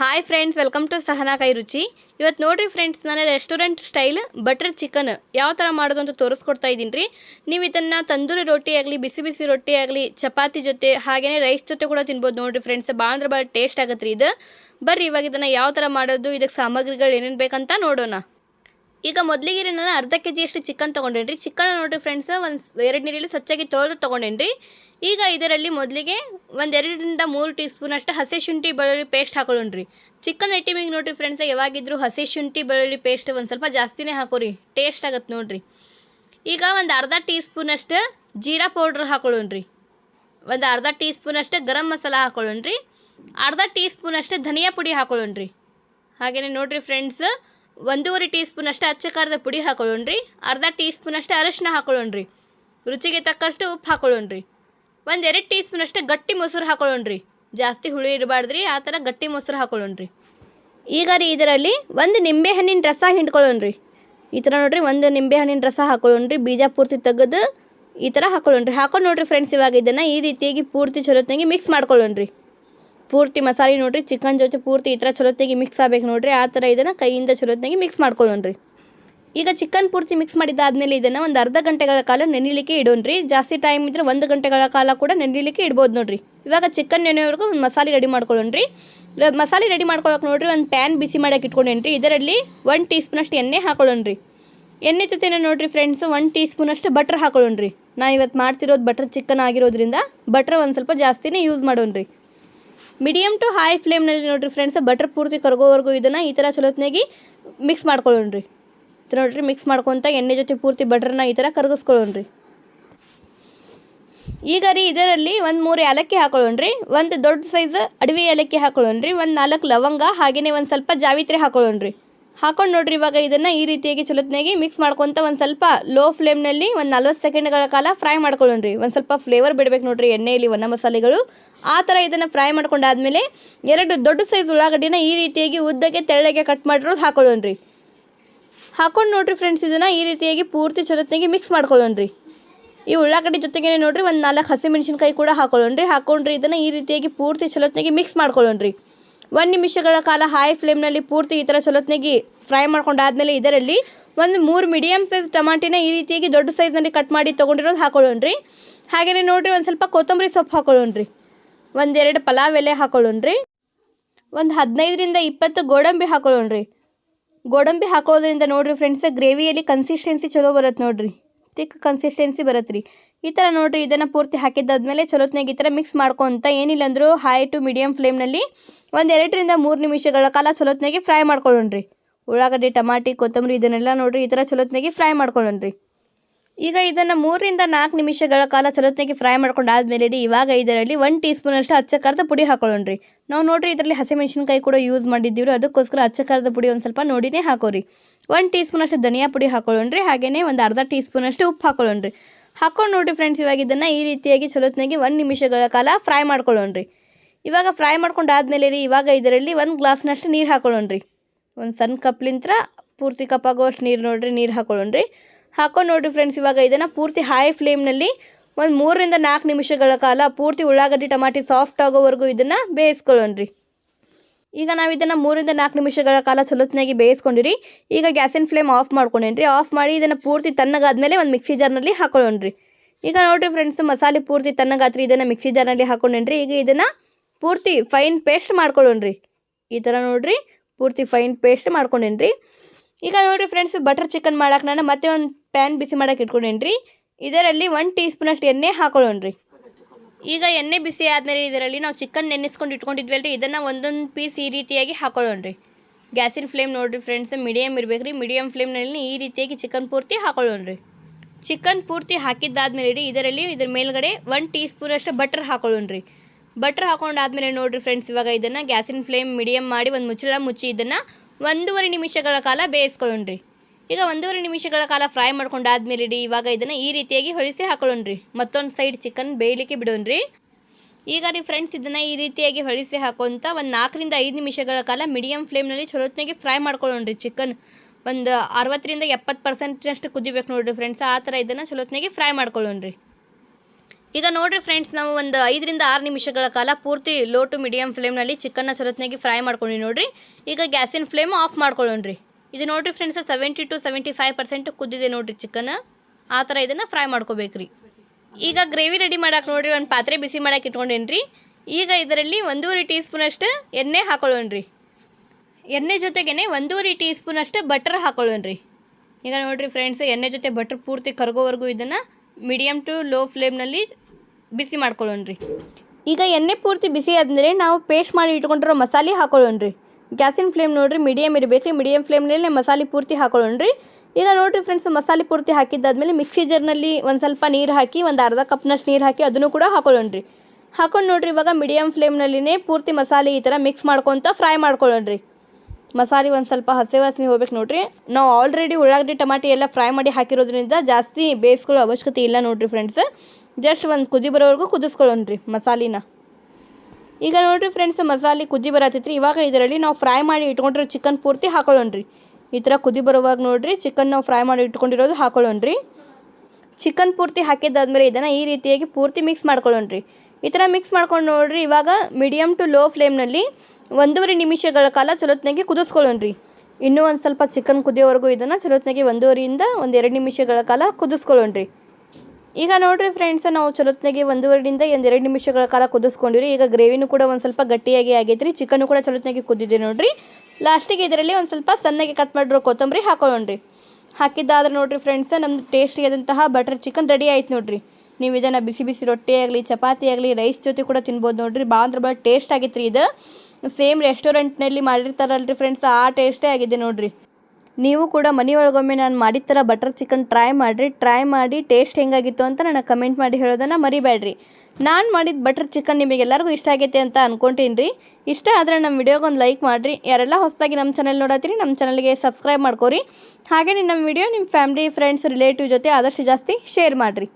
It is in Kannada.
Hi friends welcome to Sahana Kai Ruchi ಇವತ್ತು ನೋಡಿರಿ ಫ್ರೆಂಡ್ಸ್ ನಾನು ರೆಸ್ಟೋರೆಂಟ್ ಸ್ಟೈಲ್ ಬಟರ್ ಚಿಕನ್ ಯಾವ ಥರ ಮಾಡೋದು ಅಂತ ತೋರಿಸ್ಕೊಡ್ತಾ ಇದ್ದೀನಿ ರೀ. ನೀವು ಇದನ್ನು ತಂದೂರಿ ರೊಟ್ಟಿ ಆಗಲಿ, ಬಿಸಿ ಬಿಸಿ ರೊಟ್ಟಿ ಆಗಲಿ, ಚಪಾತಿ ಜೊತೆ ಹಾಗೆಯೇ ರೈಸ್ ಜೊತೆ ಕೂಡ ತಿನ್ಬೋದು ನೋಡಿರಿ ಫ್ರೆಂಡ್ಸ್ ಭಾಳ ಅಂದ್ರೆ ಭಾಳ ಟೇಸ್ಟ್ ಆಗುತ್ತೆ ರೀ ಇದು. ಬರ್ರಿ, ಇವಾಗ ಇದನ್ನು ಯಾವ ಥರ ಮಾಡೋದು ಇದಕ್ಕೆ ಸಾಮಗ್ರಿಗಳು ಏನೇನು ಬೇಕಂತ ನೋಡೋಣ. ಈಗ ಮೊದಲಿಗೆ ನಾನು ಅರ್ಧ ಕೆ ಜಿಯಷ್ಟು ಚಿಕನ್ ತೊಗೊಂಡೇನಿ ರೀ ಚಿಕನ್ ನೋಡಿರಿ ಫ್ರೆಂಡ್ಸ್ ಒಂದು ಎರಡು ನೀರಲ್ಲಿ ಸ್ವಚ್ಛಾಗಿ ತೊಳೆದು ತೊಗೊಂಡೇನಿ ರೀ ಈಗ ಇದರಲ್ಲಿ ಮೊದಲಿಗೆ ಒಂದೆರಡರಿಂದ ಮೂರು ಟೀ ಸ್ಪೂನ್ ಅಷ್ಟು ಹಸಿ ಶುಂಠಿ ಬೆಳ್ಳುಳ್ಳಿ ಪೇಸ್ಟ್ ಹಾಕೊಳ್ಳೋಣ್ರಿ. ಚಿಕನ್ ಐಟಮಿಗೆ ನೋಡಿರಿ ಫ್ರೆಂಡ್ಸ್ ಯಾವಾಗಿದ್ರು ಹಸಿ ಶುಂಠಿ ಬೆಳ್ಳುಳ್ಳಿ ಪೇಸ್ಟ್ ಒಂದು ಸ್ವಲ್ಪ ಜಾಸ್ತಿನೇ ಹಾಕೋರಿ. ಟೇಸ್ಟ್ ಆಗತ್ತೆ ನೋಡಿರಿ. ಈಗ ಒಂದು ಅರ್ಧ ಟೀ ಸ್ಪೂನಷ್ಟು ಜೀರಾ ಪೌಡ್ರ್ ಹಾಕೊಳ್ಳೋಣ್ರಿ. ಒಂದು ಅರ್ಧ ಟೀ ಸ್ಪೂನಷ್ಟು ಗರಂ ಮಸಾಲ ಹಾಕೊಳ್ಳೋಣ್ರಿ. ಅರ್ಧ ಟೀ ಸ್ಪೂನಷ್ಟು ಧನಿಯಾ ಪುಡಿ ಹಾಕೊಳ್ಳೋಣ್ರಿ. ಹಾಗೆಯೇ ನೋಡಿರಿ ಫ್ರೆಂಡ್ಸ್ ಒಂದೂವರೆ ಟೀ ಸ್ಪೂನಷ್ಟು ಅಚ್ಚ ಖಾರದ ಪುಡಿ ಹಾಕೊಳ್ಳೋಣ್ರಿ. ಅರ್ಧ ಟೀ ಸ್ಪೂನಷ್ಟು ಅರಶಿನ ಹಾಕೊಳ್ಳೋಣ್ರಿ. ರುಚಿಗೆ ತಕ್ಕಷ್ಟು ಉಪ್ಪು ಹಾಕೊಳ್ಳೋಣ್ರಿ. ಒಂದು ಎರಡು ಟೀ ಅಷ್ಟೇ ಗಟ್ಟಿ ಮೊಸರು ಹಾಕೊಳ್ಳೋಣ್ರಿ. ಜಾಸ್ತಿ ಹುಳಿ ಇರಬಾರ್ದ್ರಿ, ಆ ಥರ ಗಟ್ಟಿ ಮೊಸರು ಹಾಕೊಳ್ಳೋಣ್ರಿ. ಈಗ ರೀ ಇದರಲ್ಲಿ ಒಂದು ನಿಂಬೆ ಹಣ್ಣಿನ ರಸ ಹಿಂಡ್ಕೊಳ್ಳೋಣ್ರಿ. ಈ ಥರ ನೋಡ್ರಿ, ಒಂದು ನಿಂಬೆ ಹಣ್ಣಿನ ರಸ ಹಾಕೊಳ್ಳೋಣ್ರಿ, ಬೀಜ ಪೂರ್ತಿ ತೆಗೆದು ಈ ಥರ ಹಾಕೊಳ್ಳೋಣ್ರಿ. ಹಾಕೊಂಡು ನೋಡ್ರಿ ಫ್ರೆಂಡ್ಸ್ ಇವಾಗ ಇದನ್ನು ಈ ರೀತಿಯಾಗಿ ಪೂರ್ತಿ ಚಲೋತ್ನಾಗಿ ಮಿಕ್ಸ್ ಮಾಡ್ಕೊಳ್ಳೋಣ್ರಿ. ಪೂರ್ತಿ ಮಸಾಲೆ ನೋಡ್ರಿ ಚಿಕನ್ ಜೊತೆ ಪೂರ್ತಿ ಈ ಥರ ಚಲೋತ್ನಾಗಿ ಮಿಕ್ಸ್ ಆಗ್ಬೇಕು ನೋಡ್ರಿ, ಆ ಥರ ಇದನ್ನು ಕೈಯಿಂದ ಚಲೋತ್ನಾಗಿ ಮಿಕ್ಸ್ ಮಾಡ್ಕೊಳ್ಳೋಣ್ರಿ. ಈಗ ಚಿಕನ್ ಪೂರ್ತಿ ಮಿಕ್ಸ್ ಮಾಡಿದ್ದಾದ್ಮೇಲೆ ಇದನ್ನು ಒಂದು ಅರ್ಧ ಗಂಟೆಗಳ ಕಾಲ ನೆನಿಲಿಕ್ಕೆ ಇಡೋಣ್ರಿ. ಜಾಸ್ತಿ ಟೈಮ್ ಇದ್ರೆ ಒಂದು ಗಂಟೆಗಳ ಕಾಲ ಕೂಡ ನೆನಿಲಿಕ್ಕೆ ಇಡ್ಬೋದು ನೋಡ್ರಿ. ಇವಾಗ ಚಿಕನ್ ನೆನೆಯವರೆಗೂ ಒಂದು ಮಸಾಲೆ ರೆಡಿ ಮಾಡ್ಕೊಳ್ಳೋಣ್ರಿ. ಮಸಾಲೆ ರೆಡಿ ಮಾಡ್ಕೊಳಕ್ಕೆ ನೋಡ್ರಿ, ಒಂದು ಪ್ಯಾನ್ ಬಿಸಿ ಮಾಡೋಕೆ ಇಟ್ಕೊಂಡೇನ್ರಿ. ಇದರಲ್ಲಿ ಒನ್ ಟೀ ಸ್ಪೂನಷ್ಟು ಎಣ್ಣೆ ಹಾಕೊಳ್ಳೋಣ್ರಿ. ಎಣ್ಣೆ ಜೊತೆನೇ ನೋಡಿರಿ ಫ್ರೆಂಡ್ಸ್ ಒನ್ ಟೀ ಸ್ಪೂನಷ್ಟು ಬಟ್ರ್ ಹಾಕೊಳ್ಳೋಣ್ರಿ. ನಾ ಇವತ್ತು ಮಾಡ್ತಿರೋದು ಬಟರ್ ಚಿಕನ್ ಆಗಿರೋದ್ರಿಂದ ಬಟ್ರ್ ಒಂದು ಸ್ವಲ್ಪ ಜಾಸ್ತಿನೇ ಯೂಸ್ ಮಾಡೋಣ್ರಿ. ಮೀಡಿಯಮ್ ಟು ಹೈ ಫ್ಲೇಮ್ನಲ್ಲಿ ನೋಡಿರಿ ಫ್ರೆಂಡ್ಸ್ ಬಟರ್ ಪೂರ್ತಿ ಕರಗೋವರೆಗೂ ಇದನ್ನು ಈ ಥರ ಚಲೋತ್ನಾಗಿ ಮಿಕ್ಸ್ ಮಾಡ್ಕೊಳ್ಳೋಣ್ರಿ. ನೋಡ್ರಿ ಮಿಕ್ಸ್ ಮಾಡ್ಕೊತ ಎಣ್ಣೆ ಜೊತೆ ಪೂರ್ತಿ ಬಟ್ರನ್ನ ಈ ಥರ ಕರಗಿಸ್ಕೊಳ್ಳೋಣ್ರಿ. ಈಗ ರೀ ಇದರಲ್ಲಿ ಒಂದು ಮೂರು ಏಲಕ್ಕಿ ಹಾಕೊಳ್ಳೋಣ್ರಿ, ಒಂದು ದೊಡ್ಡ ಸೈಜ್ ಅಡವಿ ಏಲಕ್ಕಿ ಹಾಕೊಳ್ಳೋಣ್ರಿ, ಒಂದು ನಾಲ್ಕು ಲವಂಗ ಹಾಗೆಯೇ ಒಂದು ಸ್ವಲ್ಪ ಜಾವಿತ್ರಿ ಹಾಕೊಳ್ಳೋಣ್ರಿ. ಹಾಕೊಂಡು ನೋಡ್ರಿ ಇವಾಗ ಇದನ್ನು ಈ ರೀತಿಯಾಗಿ ಚಲೋತ್ನಾಗಿ ಮಿಕ್ಸ್ ಮಾಡ್ಕೊತ ಒಂದು ಸ್ವಲ್ಪ ಲೋ ಫ್ಲೇಮ್ನಲ್ಲಿ ಒಂದು ನಲ್ವತ್ತು ಸೆಕೆಂಡ್ಗಳ ಕಾಲ ಫ್ರೈ ಮಾಡ್ಕೊಳ್ಳೋಣ್ರಿ. ಒಂದು ಸ್ವಲ್ಪ ಫ್ಲೇವರ್ ಬಿಡಬೇಕು ನೋಡ್ರಿ ಎಣ್ಣೆಯಲ್ಲಿ ಒಣ ಮಸಾಲೆಗಳು. ಆ ಥರ ಇದನ್ನು ಫ್ರೈ ಮಾಡ್ಕೊಂಡಾದ್ಮೇಲೆ ಎರಡು ದೊಡ್ಡ ಸೈಜ್ ಉಳ್ಳಾಗಡ್ಡಿನ ಈ ರೀತಿಯಾಗಿ ಉದ್ದಕ್ಕೆ ತೆಳ್ಳಗೆ ಕಟ್ ಮಾಡಿರೋದು ಹಾಕೊಳ್ಳೋಣ್ರಿ. ಹಾಕೊಂಡು ನೋಡ್ರಿ ಫ್ರೆಂಡ್ಸ್ ಇದನ್ನು ಈ ರೀತಿಯಾಗಿ ಪೂರ್ತಿ ಚಲೋತ್ನಾಗಿ ಮಿಕ್ಸ್ ಮಾಡ್ಕೊಳ್ಳೋಣ್ರಿ. ಈ ಉಳ್ಳಾಗಡ್ಡಿ ಜೊತೆಗೇನೆ ನೋಡಿರಿ ಒಂದು ನಾಲ್ಕು ಹಸಿಮೆಣಸಿನ್ಕಾಯಿ ಕೂಡ ಹಾಕೊಳ್ಳೋಣ್ರಿ. ಹಾಕೊಂಡ್ರಿ ಇದನ್ನು ಈ ರೀತಿಯಾಗಿ ಪೂರ್ತಿ ಚಲೋತ್ನಾಗಿ ಮಿಕ್ಸ್ ಮಾಡ್ಕೊಳ್ಳೋಣ್ರಿ. ಒಂದು ನಿಮಿಷಗಳ ಕಾಲ ಹೈ ಫ್ಲೇಮ್ನಲ್ಲಿ ಪೂರ್ತಿ ಈ ಥರ ಚಲೋತ್ನಾಗಿ ಫ್ರೈ ಮಾಡ್ಕೊಂಡಾದ್ಮೇಲೆ ಇದರಲ್ಲಿ ಒಂದು ಮೂರು ಮೀಡಿಯಮ್ ಸೈಜ್ ಟಮಾಟಿನ ಈ ರೀತಿಯಾಗಿ ದೊಡ್ಡ ಸೈಜ್ನಲ್ಲಿ ಕಟ್ ಮಾಡಿ ತೊಗೊಂಡಿರೋದು ಹಾಕೊಳ್ಳೋಣ್ರಿ. ಹಾಗೆಯೇ ನೋಡಿರಿ ಒಂದು ಸ್ವಲ್ಪ ಕೊತ್ತಂಬರಿ ಸೊಪ್ಪು ಹಾಕೊಳ್ಳೋಣ್ರಿ. ಒಂದೆರಡು ಪಲಾವ್ ಎಲೆ ಹಾಕೊಳ್ಳೋಣ್ರಿ. ಒಂದು ಹದಿನೈದರಿಂದ ಇಪ್ಪತ್ತು ಗೋಡಂಬಿ ಹಾಕೊಳ್ಳೋಣ್ರಿ. ಗೋಡಂಬಿ ಹಾಕೋದ್ರಿಂದ ನೋಡಿರಿ ಫ್ರೆಂಡ್ಸ್ ಗ್ರೇವಿಯಲ್ಲಿ ಕನ್ಸಿಸ್ಟೆನ್ಸಿ ಚಲೋ ಬರುತ್ತೆ ನೋಡಿರಿ. ತಿಕ್ ಕನ್ಸಿಸ್ಟೆನ್ಸಿ ಬರುತ್ತೆ ರೀ ಈ ಥರ ನೋಡಿರಿ, ಇದನ್ನು ಪೂರ್ತಿ ಹಾಕಿದ್ದಾದ್ಮೇಲೆ ಚಲೋತ್ನಾಗ ಈ ಥರ ಮಿಕ್ಸ್ ಮಾಡ್ಕೊತ ಏನಿಲ್ಲ ಅಂದರೂ ಹೈ ಟು ಮೀಡಿಯಮ್ ಫ್ಲೇಮ್ನಲ್ಲಿ ಒಂದು ಎರಡರಿಂದ ಮೂರು ನಿಮಿಷಗಳ ಕಾಲ ಚಲೋತ್ನಾಗಿ ಫ್ರೈ ಮಾಡ್ಕೊಳ್ಳೋಣ್ರಿ. ಉಳ್ಳಾಗಡ್ಡಿ, ಟಮಾಟಿ, ಕೊತ್ತಂಬರಿ ಇದನ್ನೆಲ್ಲ ನೋಡಿರಿ, ಈ ಥರ ಚಲೋತ್ನಾಗಿ ಫ್ರೈ ಮಾಡ್ಕೊಳ್ಳೋಣ್ರಿ. ಈಗ ಇದನ್ನು ಮೂರರಿಂದ ನಾಲ್ಕು ನಿಮಿಷಗಳ ಕಾಲ ಚಲೋತ್ನಾಗಿ ಫ್ರೈ ಮಾಡ್ಕೊಂಡು ಆದಮೇಲೆ ರೀ, ಇವಾಗ ಇದರಲ್ಲಿ ಒನ್ ಟೀ ಸ್ಪೂನಷ್ಟು ಅಚ್ಚ ಪುಡಿ ಹಾಕೊಳ್ಳೋಣ್ರಿ ನಾವು ನೋಡಿರಿ ಇದರಲ್ಲಿ ಹಸಿಮೆಣಸಿನ್ಕಾಯಿ ಕೂಡ ಯೂಸ್ ಮಾಡಿದ್ದೀವಿ ಅದಕ್ಕೋಸ್ಕರ ಅಚ್ಚ ಖಾರದ ಪುಡಿ ಒಂದು ಸ್ವಲ್ಪ ನೋಡಿನೇ ಹಾಕೋರಿ. ಒನ್ ಟೀ ಸ್ಪೂನಷ್ಟು ಧನಿಯಾ ಪುಡಿ ಹಾಕೊಳ್ಳೋಣ್ರಿ ಹಾಗೆಯೇ ಒಂದು ಅರ್ಧ ಟೀ ಸ್ಪೂನಷ್ಟು ಉಪ್ಪು ಹಾಕೊಳ್ಳೋಣ್ರಿ ಹಾಕೊಂಡು ನೋಡಿರಿ ಫ್ರೆಂಡ್ಸ್ ಇವಾಗ ಇದನ್ನು ಈ ರೀತಿಯಾಗಿ ಚಲೋತ್ನಾಗಿ ಒಂದು ನಿಮಿಷಗಳ ಕಾಲ ಫ್ರೈ ಮಾಡ್ಕೊಳ್ಳೋಣ್ರಿ ಇವಾಗ ಫ್ರೈ ಮಾಡ್ಕೊಂಡು ಆದಮೇಲೆ ರೀ, ಇವಾಗ ಇದರಲ್ಲಿ ಒಂದು ಗ್ಲಾಸ್ನಷ್ಟು ನೀರು ಹಾಕೊಳ್ಳೋಣ್ರಿ ಒಂದು ಸಣ್ಣ ಕಪ್ಲಿಂತ್ರ ಪೂರ್ತಿ ಕಪ್ಪಾಗುವಷ್ಟು ನೀರು ನೋಡಿರಿ, ನೀರು ಹಾಕೊಳ್ಳೋಣ್ರಿ ಹಾಕೊಂಡು ನೋಡಿರಿ ಫ್ರೆಂಡ್ಸ್ ಇವಾಗ ಇದನ್ನು ಪೂರ್ತಿ ಹೈ ಫ್ಲೇಮ್ನಲ್ಲಿ ಒಂದು ಮೂರರಿಂದ ನಾಲ್ಕು ನಿಮಿಷಗಳ ಕಾಲ ಪೂರ್ತಿ ಉಳ್ಳಾಗಡ್ಡಿ, ಟಮಾಟಿ ಸಾಫ್ಟ್ ಆಗೋವರೆಗೂ ಇದನ್ನು ಬೇಯಿಸ್ಕೊಳ್ಳೋಣ್ರಿ. ಈಗ ನಾವು ಇದನ್ನು ಮೂರಿಂದ ನಾಲ್ಕು ನಿಮಿಷಗಳ ಕಾಲ ಚಲೋತ್ನಾಗಿ ಬೇಯಿಸ್ಕೊಂಡಿರಿ. ಈಗ ಗ್ಯಾಸಿನ ಫ್ಲೇಮ್ ಆಫ್ ಮಾಡ್ಕೊಂಡೇನ್ರಿ. ಆಫ್ ಮಾಡಿ ಇದನ್ನು ಪೂರ್ತಿ ತಣ್ಣಗಾದ್ಮೇಲೆ ಒಂದು ಮಿಕ್ಸಿ ಜಾರ್ನಲ್ಲಿ ಹಾಕೊಳ್ಳೋಣ್ರಿ. ಈಗ ನೋಡಿರಿ ಫ್ರೆಂಡ್ಸ್ ಮಸಾಲೆ ಪೂರ್ತಿ ತಣ್ಣಗಾತ್ರಿ ಇದನ್ನು ಮಿಕ್ಸಿ ಜಾರ್ನಲ್ಲಿ ಹಾಕೊಂಡೇನ್ರಿ. ಈಗ ಇದನ್ನು ಪೂರ್ತಿ ಫೈನ್ ಪೇಸ್ಟ್ ಮಾಡ್ಕೊಳ್ಳೋಣ್ರಿ. ಈ ಥರ ನೋಡಿರಿ, ಪೂರ್ತಿ ಫೈನ್ ಪೇಸ್ಟ್ ಮಾಡ್ಕೊಂಡೇನ್ರಿ. ಈಗ ನೋಡಿರಿ ಫ್ರೆಂಡ್ಸ್ ಬಟರ್ ಚಿಕನ್ ಮಾಡೋಕೆ ನಾನು ಮತ್ತೆ ಒಂದು ಪ್ಯಾನ್ ಬಿಸಿ ಮಾಡೋಕೆ ಇಟ್ಕೊಂಡೇನ್ರಿ? ಇದರಲ್ಲಿ ಒನ್ ಟೀ ಸ್ಪೂನಷ್ಟು ಎಣ್ಣೆ ಹಾಕೊಳ್ಳೋಣ್ರಿ. ಈಗ ಎಣ್ಣೆ ಬಿಸಿ ಆದಮೇಲೆ ಇದರಲ್ಲಿ ನಾವು ಚಿಕನ್ ನೆನೆಸ್ಕೊಂಡು ಇಟ್ಕೊಂಡಿದ್ವಲ್ರಿ, ಇದನ್ನು ಒಂದೊಂದು ಪೀಸ್ ಈ ರೀತಿಯಾಗಿ ಹಾಕೊಳ್ಳೋಣ್ರಿ. ಗ್ಯಾಸಿನ ಫ್ಲೇಮ್ ನೋಡಿರಿ ಫ್ರೆಂಡ್ಸ್ ಮೀಡಿಯಮ್ ಇರಬೇಕು ರೀ ಮೀಡಿಯಮ್ ಫ್ಲೇಮ್ನಲ್ಲಿ ಈ ರೀತಿಯಾಗಿ ಚಿಕನ್ ಪೂರ್ತಿ ಹಾಕೊಳ್ಳೋಣ್ರಿ. ಚಿಕನ್ ಪೂರ್ತಿ ಹಾಕಿದ್ದಾದ್ಮೇಲೆ ರೀ ಇದರಲ್ಲಿ ಇದ್ರ ಮೇಲ್ಗಡೆ ಒನ್ ಟೀ ಸ್ಪೂನಷ್ಟು ಬಟರ್ ಹಾಕೊಳ್ಳೋಣ್ರಿ. ಬಟರ್ ಹಾಕೊಂಡಾದ್ಮೇಲೆ ನೋಡಿರಿ ಫ್ರೆಂಡ್ಸ್ ಇವಾಗ ಇದನ್ನು ಗ್ಯಾಸಿನ ಫ್ಲೇಮ್ ಮೀಡಿಯಮ್ ಮಾಡಿ ಒಂದು ಮುಚ್ಚಳ ಮುಚ್ಚಿ ಇದನ್ನು ಒಂದೂವರೆ ನಿಮಿಷಗಳ ಕಾಲ ಬೇಯಿಸ್ಕೊಳ್ಳೋಣ್ರಿ. ಈಗ ಒಂದೂವರೆ ನಿಮಿಷಗಳ ಕಾಲ ಫ್ರೈ ಮಾಡ್ಕೊಂಡಾದ್ಮೇಲೆ ಇಡೀ, ಇವಾಗ ಇದನ್ನು ಈ ರೀತಿಯಾಗಿ ಹೊಳಿಸಿ ಹಾಕೊಳ್ಳೋಣ್ರಿ. ಮತ್ತೊಂದು ಸೈಡ್ ಚಿಕನ್ ಬೇಯಲಿಕ್ಕೆ ಬಿಡೋಣ್ರಿ. ಈಗ ರೀ ಫ್ರೆಂಡ್ಸ್ ಇದನ್ನು ಈ ರೀತಿಯಾಗಿ ಹೊಳಿಸಿ ಹಾಕೋಂತ ಒಂದು ನಾಲ್ಕರಿಂದ ಐದು ನಿಮಿಷಗಳ ಕಾಲ ಮೀಡಿಯಮ್ ಫ್ಲೇಮ್ನಲ್ಲಿ ಚಲೋತ್ನಾಗೆ ಫ್ರೈ ಮಾಡ್ಕೊಳ್ಳೋಣ್ರಿ ಚಿಕನ್ ಒಂದು ಅರವತ್ತರಿಂದ ಎಪ್ಪತ್ತು ಪರ್ಸೆಂಟ್ನಷ್ಟು ಕುದಿಬೇಕು ನೋಡಿರಿ ಫ್ರೆಂಡ್ಸ್ ಆ ಥರ ಇದನ್ನು ಚಲೋತ್ನಾಗೆ ಫ್ರೈ ಮಾಡ್ಕೊಳ್ಳೋಣ್ರಿ. ಈಗ ನೋಡಿರಿ ಫ್ರೆಂಡ್ಸ್ ನಾವು ಒಂದು ಐದರಿಂದ ಆರು ನಿಮಿಷಗಳ ಕಾಲ ಪೂರ್ತಿ ಲೋ ಟು ಮೀಡಿಯಮ್ ಫ್ಲೇಮ್ನಲ್ಲಿ ಚಿಕನ್ನ ಚಲೋತ್ನಾಗಿ ಫ್ರೈ ಮಾಡ್ಕೊಂಡು ನೋಡಿರಿ. ಈಗ ಗ್ಯಾಸಿನ ಫ್ಲೇಮ್ ಆಫ್ ಮಾಡ್ಕೊಳ್ಳೋಣ್ರಿ. ಇದು ನೋಡ್ರಿ friends seventy to seventy five percent ಕುದ್ದಿದೆ ನೋಡಿರಿ ಚಿಕನ್ ಆ ಥರ ಇದನ್ನು ಫ್ರೈ ಮಾಡ್ಕೋಬೇಕ್ರಿ. ಈಗ ಗ್ರೇವಿ ರೆಡಿ ಮಾಡಕ್ಕೆ ನೋಡಿರಿ, ಒಂದು ಪಾತ್ರೆ ಬಿಸಿ ಮಾಡಕ್ಕೆ ಇಟ್ಕೊಂಡೇನ್ರಿ. ಈಗ ಇದರಲ್ಲಿ ಒಂದೂವರೆ ಟೀ ಸ್ಪೂನಷ್ಟು ಎಣ್ಣೆ ಹಾಕೊಳ್ಳೋಣ್ರಿ. ಎಣ್ಣೆ ಜೊತೆಗೇನೆ ಒಂದೂವರೆ ಟೀ ಸ್ಪೂನಷ್ಟು ಬಟರ್ ಹಾಕೊಳ್ಳೋಣ್ರಿ. ಈಗ ನೋಡಿರಿ ಫ್ರೆಂಡ್ಸ್ ಎಣ್ಣೆ ಜೊತೆ ಬಟರ್ ಪೂರ್ತಿ ಕರಗೋವರೆಗೂ ಇದನ್ನು ಮೀಡಿಯಮ್ ಟು ಲೋ ಫ್ಲೇಮ್ನಲ್ಲಿ ಬಿಸಿ ಮಾಡ್ಕೊಳ್ಳೋಣ್ರಿ. ಈಗ ಎಣ್ಣೆ ಪೂರ್ತಿ ಬಿಸಿ ಆದಮೇಲೆ ನಾವು ಪೇಸ್ಟ್ ಮಾಡಿ ಇಟ್ಕೊಂಡಿರೋ ಮಸಾಲೆ ಹಾಕೊಳ್ಳೋಣ್ರಿ. ಗ್ಯಾಸಿನ ಫ್ಲೇಮ್ ನೋಡ್ರಿ ಮೀಡಿಯಮ್ ಇರಬೇಕು ರೀ ಮೀಡಿಯಮ್ ಫ್ಲೇಮ್ನಲ್ಲಿ ಮಸಾಲೆ ಪೂರ್ತಿ ಹಾಕೊಳ್ಳೋಣ್ರಿ ಈಗ ನೋಡ್ರಿ ಫ್ರೆಂಡ್ಸ್ ಮಸಾಲೆ ಪೂರ್ತಿ ಹಾಕಿದ್ದಾದ್ಮೇಲೆ ಮಿಕ್ಸಿ ಜರ್ನಲ್ಲಿ ಒಂದು ಸ್ವಲ್ಪ ನೀರು ಹಾಕಿ, ಒಂದು ಅರ್ಧ ಕಪ್ನಷ್ಟು ನೀರು ಹಾಕಿ ಅದನ್ನು ಕೂಡ ಹಾಕೊಳ್ಳೋಣ್ರಿ ಹಾಕೊಂಡು ನೋಡ್ರಿ ಇವಾಗ ಮೀಡಿಯಮ್ ಫ್ಲೇಮ್ನಲ್ಲಿನೇ ಪೂರ್ತಿ ಮಸಾಲೆ ಈ ಥರ ಮಿಕ್ಸ್ ಮಾಡ್ಕೊತ ಫ್ರೈ ಮಾಡ್ಕೊಳ್ಳೋಣ್ರಿ ಮಸಾಲೆ ಒಂದು ಸ್ವಲ್ಪ ಹಸಿ ವಾಸನೆ ಹೋಗ್ಬೇಕು ನೋಡ್ರಿ. ನಾವು ಆಲ್ರೆಡಿ ಉಳ್ಳಾಗಡ್ಡಿ, ಟಮಾಟಿ ಎಲ್ಲ ಫ್ರೈ ಮಾಡಿ ಹಾಕಿರೋದ್ರಿಂದ ಜಾಸ್ತಿ ಬೇಯಿಸ್ಕೊಳ್ಳೋ ಅವಶ್ಯಕತೆ ಇಲ್ಲ ನೋಡ್ರಿ ಫ್ರೆಂಡ್ಸ್ ಜಸ್ಟ್ ಒಂದು ಕುದಿ ಬರೋವರೆಗೂ ಕುದಿಸ್ಕೊಳ್ಳೋಣ್ರಿ ಮಸಾಲಿನ. ಈಗ ನೋಡಿರಿ ಫ್ರೆಂಡ್ಸ್ ಮಸಾಲೆ ಕುದಿ ಬರತ್ತೈತ್ರಿ ಇವಾಗ ಇದರಲ್ಲಿ ನಾವು ಫ್ರೈ ಮಾಡಿ ಇಟ್ಕೊಂಡಿರೋ ಚಿಕನ್ ಪೂರ್ತಿ ಹಾಕೊಳ್ಳೋಣ್ರಿ. ಈ ಥರ ಕುದಿ ಬರುವಾಗ ನೋಡಿರಿ ಚಿಕನ್ ನಾವು ಫ್ರೈ ಮಾಡಿ ಇಟ್ಕೊಂಡಿರೋದು ಹಾಕೊಳ್ಳೋಣ್ರಿ. ಚಿಕನ್ ಪೂರ್ತಿ ಹಾಕಿದ್ದಾದ್ಮೇಲೆ ಇದನ್ನು ಈ ರೀತಿಯಾಗಿ ಪೂರ್ತಿ ಮಿಕ್ಸ್ ಮಾಡ್ಕೊಳ್ಳೋಣ್ರಿ. ಈ ಥರ ಮಿಕ್ಸ್ ಮಾಡ್ಕೊಂಡು ನೋಡ್ರಿ, ಇವಾಗ ಮೀಡಿಯಮ್ ಟು ಲೋ ಫ್ಲೇಮ್ನಲ್ಲಿ ಒಂದೂವರೆ ನಿಮಿಷಗಳ ಕಾಲ ಚಲೋತ್ನಾಗಿ ಕುದಿಸ್ಕೊಳ್ಳೋಣ್ರಿ. ಇನ್ನೂ ಒಂದು ಸ್ವಲ್ಪ ಚಿಕನ್ ಕುದಿಯೋವರೆಗೂ ಇದನ್ನು ಚಲೋತ್ನಾಗಿ ಒಂದೂವರೆಯಿಂದ ಒಂದು ಎರಡು ನಿಮಿಷಗಳ ಕಾಲ ಕುದಿಸ್ಕೊಳ್ಳೋಣ್ರಿ. ಈಗ ನೋಡ್ರಿ ಫ್ರೆಂಡ್ಸ್ ನಾವು ಚಲೋತ್ನಾಗೆ ಒಂದೂವರೆಯಿಂದ ಒಂದು ಎರಡು ನಿಮಿಷಗಳ ಕಾಲ ಕುದಿಸ್ಕೊಂಡಿರಿ ಈಗ ಗ್ರೇವಿನೂ ಕೂಡ ಒಂದು ಸ್ವಲ್ಪ ಗಟ್ಟಿಯಾಗಿ ಆಗೈತ್ರಿ. ಚಿಕನ್ನು ಕೂಡ ಚಲೋತ್ನಾಗೆ ಕುದ್ದಿದೆ ನೋಡ್ರಿ. ಲಾಸ್ಟಿಗೆ ಇದರಲ್ಲಿ ಒಂದು ಸ್ವಲ್ಪ ಸಣ್ಣಗೆ ಕಟ್ ಮಾಡಿರೋ ಕೊತ್ತಂಬರಿ ಹಾಕೊಳ್ಳೋಣ್ರಿ. ಹಾಕಿದ್ದಾದ್ರೆ ನೋಡ್ರಿ ಫ್ರೆಂಡ್ಸ್ ನಮ್ದು ಟೇಸ್ಟಿಯಾದಂತಹ ಬಟರ್ ಚಿಕನ್ ರೆಡಿ ಆಯ್ತು ನೋಡ್ರಿ. ನೀವು ಇದನ್ನು ಬಿಸಿ ಬಿಸಿ ರೊಟ್ಟಿ ಆಗಲಿ, ಚಪಾತಿ ಆಗಲಿ ರೈಸ್ ಜೊತೆ ಕೂಡ ತಿನ್ಬೋದು ನೋಡ್ರಿ. ಭಾಳ ಅಂದ್ರೆ ಭಾಳ ಟೇಸ್ಟ್ ಆಗಿತ್ತು ರೀ ಇದು ಸೇಮ್ ರೆಸ್ಟೋರೆಂಟ್ನಲ್ಲಿ ಮಾಡಿರ್ತಾರಲ್ರಿ ಫ್ರೆಂಡ್ಸ್ ಆ ಟೇಸ್ಟೇ ಆಗಿದೆ ನೋಡ್ರಿ. ನೀವು ಕೂಡ ಮನೆಯೊಳಗೊಮ್ಮೆ ನಾನು ಮಾಡಿದ ಥರ ಬಟರ್ ಚಿಕನ್ ಟ್ರೈ ಮಾಡಿರಿ ಟ್ರೈ ಮಾಡಿ ಟೇಸ್ಟ್ ಹೆಂಗಾಗಿತ್ತು ಅಂತ ನನಗೆ ಕಮೆಂಟ್ ಮಾಡಿ ಹೇಳೋದನ್ನು ಮರಿಬೇಡ್ರಿ. ನಾನು ಮಾಡಿದ ಬಟರ್ ಚಿಕನ್ ನಿಮಗೆಲ್ಲರಿಗೂ ಇಷ್ಟ ಆಗೈತೆ ಅಂತ ಅನ್ಕೊಂತೀನಿ ರೀ ಇಷ್ಟ ಆದರೆ ನಮ್ಮ ವಿಡಿಯೋಗೆ ಒಂದು ಲೈಕ್ ಮಾಡಿರಿ. ಯಾರೆಲ್ಲ ಹೊಸದಾಗಿ ನಮ್ಮ ಚಾನಲ್ ನೋಡತ್ತೀರಿ, ನಮ್ಮ ಚಾನಲ್ಗೆ ಸಬ್ಸ್ಕ್ರೈಬ್ ಮಾಡ್ಕೋರಿ. ಹಾಗೆಯೇ ನಮ್ಮ ವಿಡಿಯೋ ನಿಮ್ಮ ಫ್ಯಾಮಿಲಿ ಫ್ರೆಂಡ್ಸ್ ರಿಲೇಟಿವ್ ಜೊತೆ ಆದಷ್ಟು ಜಾಸ್ತಿ ಶೇರ್ ಮಾಡಿರಿ.